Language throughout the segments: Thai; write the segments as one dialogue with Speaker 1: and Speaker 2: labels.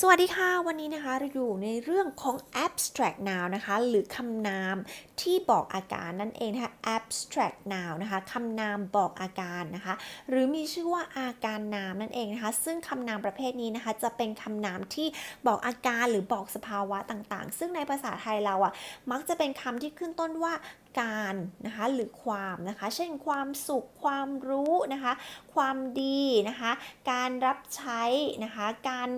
Speaker 1: สวัสดีค่ะ วันนี้นะคะเราอยู่ในเรื่องของ abstract noun นะคะ หรือคำนามที่บอกอาการนั่นเองนะคะ abstract noun นะคะคำนามบอกอาการนะคะ หรือมีชื่อว่าอาการนามนั่นเองนะคะ ซึ่งคำนามประเภทนี้นะคะ จะเป็นคำนามที่บอกอาการหรือบอกสภาวะต่างๆ ซึ่งในภาษาไทยเราอะมักจะเป็นคำที่ขึ้นต้นว่า การนะคะหรือความนะคะ เช่นความสุขความรู้นะคะ ความดีนะคะ การรับใช้นะคะ การ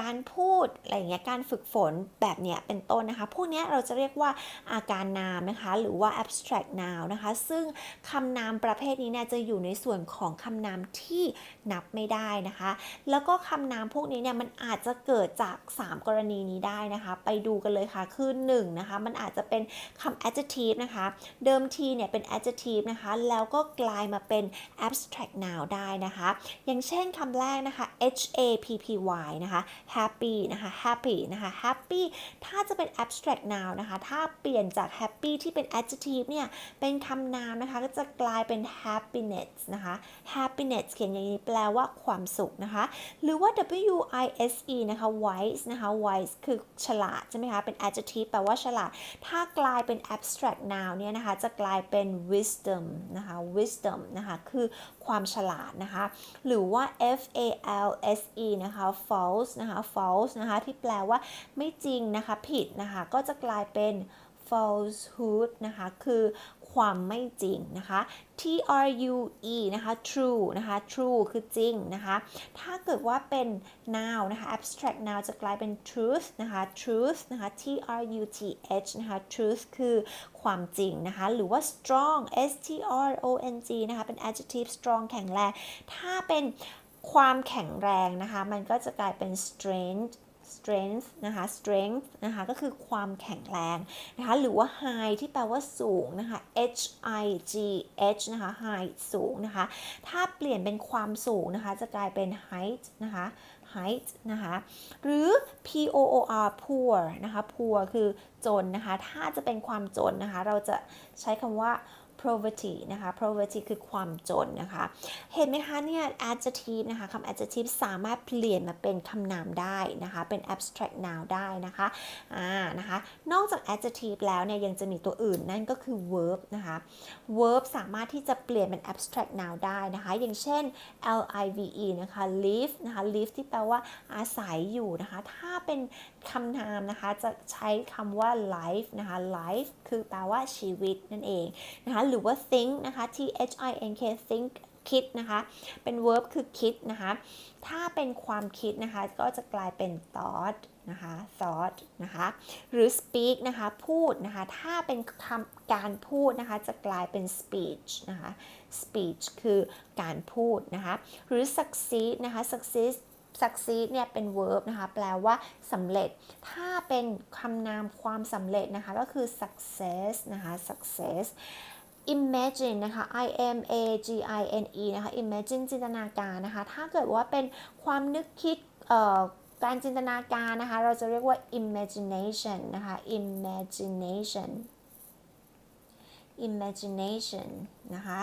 Speaker 1: การพูดอะไรอย่างเงี้ยการฝึกฝนแบบเนี้ยเป็นต้นนะคะพวกเนี้ยเราจะเรียกว่าอาการนามนะคะ หรือว่า abstract noun นะคะ ซึ่งคำนามประเภทนี้เนี่ยจะอยู่ในส่วนของคำนามที่นับไม่ได้นะคะ แล้วก็คำนามพวกนี้เนี่ยมันอาจจะเกิดจาก 3 กรณีนี้ได้นะคะ ไปดูกันเลยค่ะคือ1นะคะมันอาจจะเป็นคำ adjective นะคะ เดิมทีเนี่ยเป็น adjective นะคะ แล้วก็กลายมาเป็น abstract noun ได้นะคะ อย่างเช่นคำแรกนะคะ h a p p y นะคะ happy นะคะ happy นะคะ happy ถ้าจะเป็น abstract noun นะคะ ถ้าเปลี่ยนจาก happy ที่เป็น adjective เนี่ย เป็นคำนามนะคะ ก็จะกลายเป็น happiness นะคะ happiness เขียนอย่างนี้แปลว่าความสุขนะคะ หรือว่า w i s e นะคะ wise นะคะ wise คือฉลาดใช่ไหมคะ เป็น adjective แปลว่าฉลาด ถ้ากลายเป็น abstract abstract noun เนี่ยนะคะจะกลายเป็น wisdom นะคะ wisdom นะคะคือความฉลาดนะคะ หรือว่า f a l s e นะคะ false นะคะ false นะคะที่แปลว่าไม่จริงนะคะผิดนะคะก็จะกลายเป็น falsehood นะคะคือ ความไม่จริงนะคะ t r u e นะคะ true นะคะ true คือจริงนะคะ ถ้าเกิดว่าเป็น noun นะคะ abstract noun จะกลายเป็น truth นะคะ truth นะคะ t r u t h นะคะ truth คือความจริงนะคะ หรือว่า strong s t r o n g นะคะ เป็น adjective strong แข็งแรง ถ้าเป็นความแข็งแรงนะคะ มันก็จะกลายเป็น strength strength นะคะ strength นะคะก็คือความแข็งแรงนะคะหรือว่า high ที่แปลว่าสูงนะคะ h i g h นะคะ high สูงนะคะ ถ้าเปลี่ยนเป็นความสูงนะคะ จะกลายเป็น height นะคะ height นะคะหรือ p o o r poor นะคะ poor คือจนนะคะ ถ้าจะเป็นความจนนะคะ เราจะใช้คำว่า poverty นะคะ poverty คือความจนนะคะ เห็นไหมคะเนี่ย adjective นะคะคำ adjective สามารถเปลี่ยนมาเป็นคำนามได้นะคะ เป็น abstract noun ได้นะคะอ่านะคะ นอกจาก adjective แล้วเนี่ยยังจะมีตัวอื่นนั่นก็คือ verb นะคะ verb สามารถที่จะเปลี่ยนเป็น abstract noun ได้นะคะ อย่างเช่น live นะคะ live นะคะ live ที่แปลว่าอาศัยอยู่นะคะ ถ้าเป็นคำนามนะคะจะใช้คำว่า life นะคะ life คือแปลว่าชีวิตนั่นเองนะคะหรือว่า think นะคะ t h i n k think คิดนะคะ เป็น verb คือคิดนะคะ ถ้าเป็นความคิดนะคะ ก็จะกลายเป็น thought นะคะ thought นะคะ หรือ speak นะคะ พูดนะคะ ถ้าเป็นคำการพูดนะคะ จะกลายเป็น speech นะคะ speech คือการพูดนะคะ หรือ succeed นะคะ succeed succeed เนี่ยเป็น verb นะคะ แปลว่าสำเร็จ ถ้าเป็นคำนามความสำเร็จนะคะ ก็คือ success นะคะ success imagine นะคะ i m a g i n e นะคะ imagine จินตนาการนะคะ ถ้าเกิดว่าเป็นความนึกคิดการจินตนาการนะคะ เราจะเรียกว่า imagination นะคะ imagination imagination นะคะ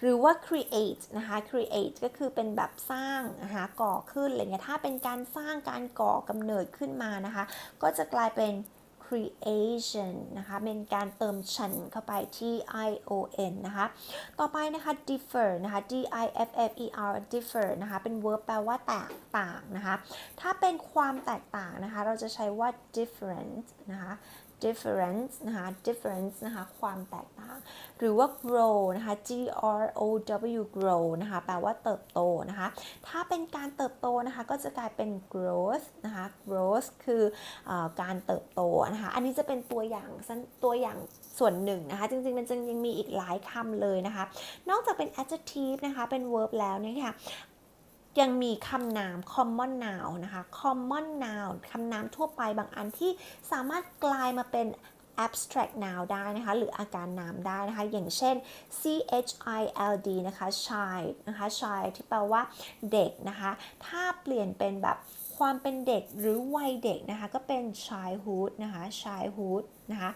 Speaker 1: หรือว่า create นะคะ create ก็คือเป็นแบบสร้างนะคะก่อขึ้นอะไรเงี้ยถ้าเป็นการสร้างการก่อกำเนิดขึ้นมานะคะ ก็จะกลายเป็น creation นะคะเป็นการเติมชันเข้าไป t i o n นะคะต่อไปนะคะ differ นะคะ d i f f e r differ นะคะเป็น verb แปลว่าแตกต่างนะคะถ้าเป็นความแตกต่างนะคะเราจะใช้ว่า different นะคะ difference นะคะ difference นะคะ ความแตกต่าง หรือว่า grow นะคะ g r o w grow นะคะ แปลว่าเติบโตนะคะ ถ้าเป็นการเติบโตนะคะ ก็จะกลายเป็น growth นะคะ growth คืออการเติบโตนะคะ อันนี้จะเป็นตัวอย่างตัวอย่างส่วนหนึ่งนะคะ จริงๆ มันจะยังมีอีกหลายคำเลยนะคะ นอกจากเป็น adjective นะคะ เป็น verb แล้วเนี่ยค่ะ ยังมีคำนาม common noun นะคะ common noun คำนามทั่วไปบางอันที่สามารถกลายมาเป็น abstract noun ได้นะคะ หรืออาการนามได้นะคะ อย่างเช่น c h i l d นะคะ child นะคะ child ที่แปลว่าเด็กนะคะ ถ้าเปลี่ยนเป็นแบบความเป็นเด็กหรือวัยเด็กนะคะ ก็เป็น childhood นะคะ childhood นะคะ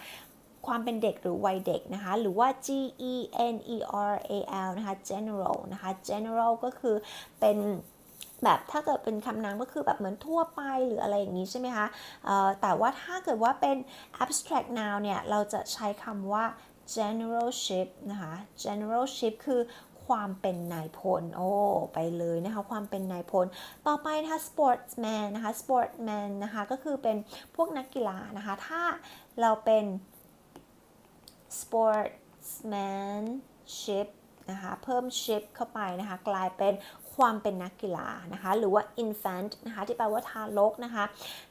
Speaker 1: ความเป็นเด็กหรือวัยเด็กนะคะ หรือว่า G E N E R A L นะคะ general นะคะ general ก็คือเป็นแบบถ้าเกิดเป็นคำนามก็คือแบบเหมือนทั่วไปหรืออะไรอย่างนี้ใช่ไหมคะแต่ว่าถ้าเกิดว่าเป็น abstract noun เนี่ย เราจะใช้คำว่า generalship นะคะ generalship คือความเป็นนายพล โอ้ ไปเลยนะคะ ความเป็นนายพล ต่อไปนะคะ sportsman นะคะ sportsman นะคะ ก็คือเป็นพวกนักกีฬานะคะ ถ้าเราเป็น sportsmanship นะคะเพิ่ม ship เข้าไปนะคะกลายเป็นความเป็นนักกีฬานะคะหรือว่า infant นะคะที่แปลว่าทารกนะคะ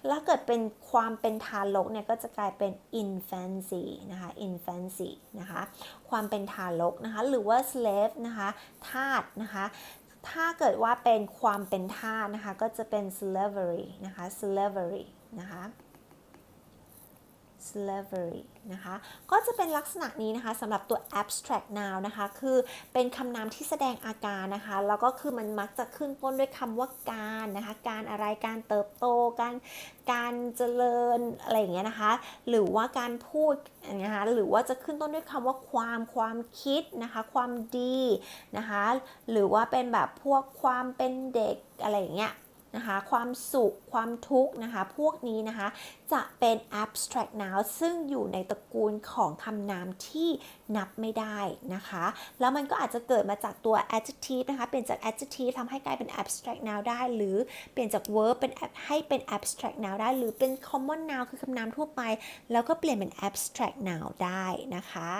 Speaker 1: แล้วเกิดเป็นความเป็นทารกเนี่ยก็จะกลายเป็น infancy นะคะ infancy นะคะความเป็นทารกนะคะหรือว่า slave นะคะทาสนะคะถ้าเกิดว่าเป็นความเป็นทาสนะคะก็จะเป็น slavery นะคะ slavery นะคะ slavery นะคะ ก็จะเป็นลักษณะนี้นะคะสำหรับตัว abstract noun นะคะ คือเป็นคำนามที่แสดงอาการนะคะ แล้วก็คือมันมักจะขึ้นต้นด้วยคำว่าการนะคะ การอะไร การเติบโต การ การเจริญ อะไรอย่างเงี้ยนะคะ หรือว่าการพูดนะคะ หรือว่าจะขึ้นต้นด้วยคำว่าความ ความคิดนะคะ ความดีนะคะ หรือว่าเป็นแบบพวกความเป็นเด็กอะไรอย่างเงี้ย นะคะความสุขความทุกข์นะคะพวกนี้นะคะจะเป็น abstract noun ซึ่งอยู่ในตระกูลของคำนามที่นับไม่ได้นะคะ แล้วมันก็อาจจะเกิดมาจากตัว adjective นะคะเปลี่ยนจาก adjective ทำให้กลายเป็น abstract noun ได้ หรือเปลี่ยนจาก verb เป็นให้เป็น abstract noun ได้ หรือเป็น common noun คือคำนามทั่วไป แล้วก็เปลี่ยนเป็น abstract noun ได้นะคะ